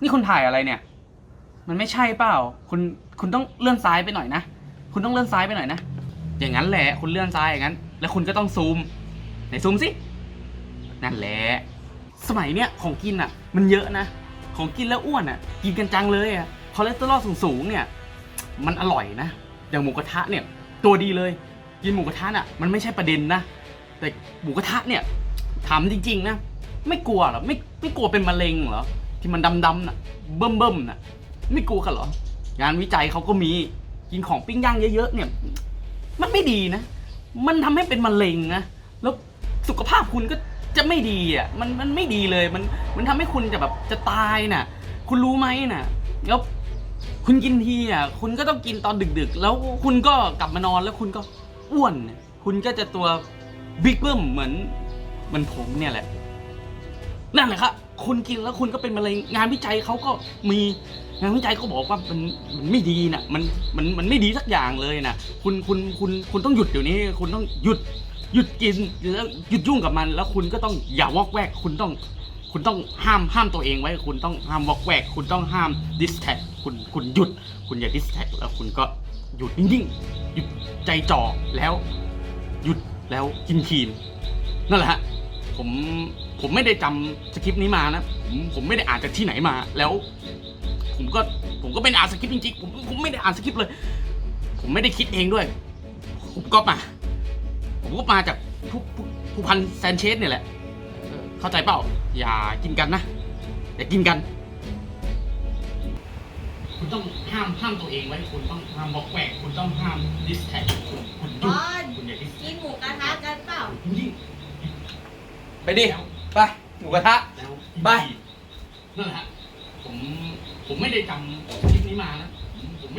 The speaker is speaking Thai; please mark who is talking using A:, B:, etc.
A: นี่คุณถ่ายอะไรเนี่ย มันไม่ใช่เปล่า คุณคุณต้องเลื่อนซ้ายไปหน่อยนะ คุณต้องเลื่อนซ้ายไปหน่อยนะ อย่างนั้นแหละ คุณเลื่อนซ้ายอย่างนั้น แล้วคุณก็ต้องซูม ไหนซูมสิ นั่นแหละ สมัยเนี้ยของกินอะ มันเยอะนะ ของกินแล้วอ้วนอะ กินกันจังเลยอะ คอเลสเตอรอลสูงๆเนี่ย มันอร่อยนะ อย่างหมูกระทะเนี่ย ตัวดีเลย กินหมูกระทะน่ะ มันไม่ใช่ประเด็นนะ แต่หมูกระทะเนี่ยถามจริงๆนะ ไม่กลัวหรอ ไม่ไม่กลัวเป็นมะเร็งเหรอ ที่มันดำๆน่ะ เบิ่มๆน่ะ ไม่กลัวกันเหรอ งานวิจัยเขาก็มีกินของปิ้งย่างเยอะๆเนี่ย มันไม่ดีนะ มันทำให้เป็นมะเร็งนะ แล้วสุขภาพคุณก็จะไม่ดีอะ มันมันไม่ดีเลย มันมันทำให้คุณจะแบบจะตายน่ะ คุณรู้ไหมน่ะ แล้วคุณกินทีอะ คุณก็ต้องกินตอนดึก ๆ แล้วคุณก็กลับมานอนแล้วคุณก็อ้วน คุณก็จะตัวบิ๊กเบิ้มเหมือนเหมือนผมเนี่ยแหละ นั่นแหละครับคุณกินแล้วคุณก็เป็นมะเร็งงานวิจัยเขาก็มีงานวิจัยเขาบอกว่ามันมันไม่ดีนะมันมันมันไม่ดีสักอย่างเลยนะคุณคุณคุณคุณต้องหยุดเดี๋ยวนี้ คุณต้องหยุดหยุดกินแล้วหยุดยุ่งกับมัน แล้วคุณก็ต้องอย่าวอกแวก คุณต้อง คุณต้องห้ามห้ามตัวเองไว้ คุณต้องห้ามวอกแวก คุณต้องห้ามดิสแท็กคุณคุณหยุด คุณอย่าดิสแท็กแล้วคุณก็หยุดนิ่งๆหยุดใจจ่อแล้ว หยุดแล้วกินคีนนั่นแหละฮะผม ผมไม่ได้จำสคริปต์นี้มานะผมผมไม่ได้อ่านจากที่ไหนมาแล้ว ผมก็ผมก็ไม่ได้อ่านสคริปต์จริงๆผมผมไม่ได้อ่านสคริปต์เลย ผมไม่ได้คิดเองด้วย ผมก็มา ผมก็มาจากผู้ผู้ผู้พันแซนเชสเนี่ยแหละเออเข้าใจเปล่า อย่ากินกันนะ อย่ากินกัน คุณต้องห้ามห้ามตัวเองไว้คุณต้องห้ามบอกแวกคุณต้องห้ามดิสแท็กคุณคุณหยุด
B: บอล
A: คุณอย่าดิส
B: กินหมูกระทะกันเปล่า
A: ยิ่ง
C: ไปดิ ไปหมูกระทะ
A: แล้ว
C: ไป
A: นั่นแหละฮะผมผมไม่ได้จำคลิปนี้มานะผมผมไม่ได้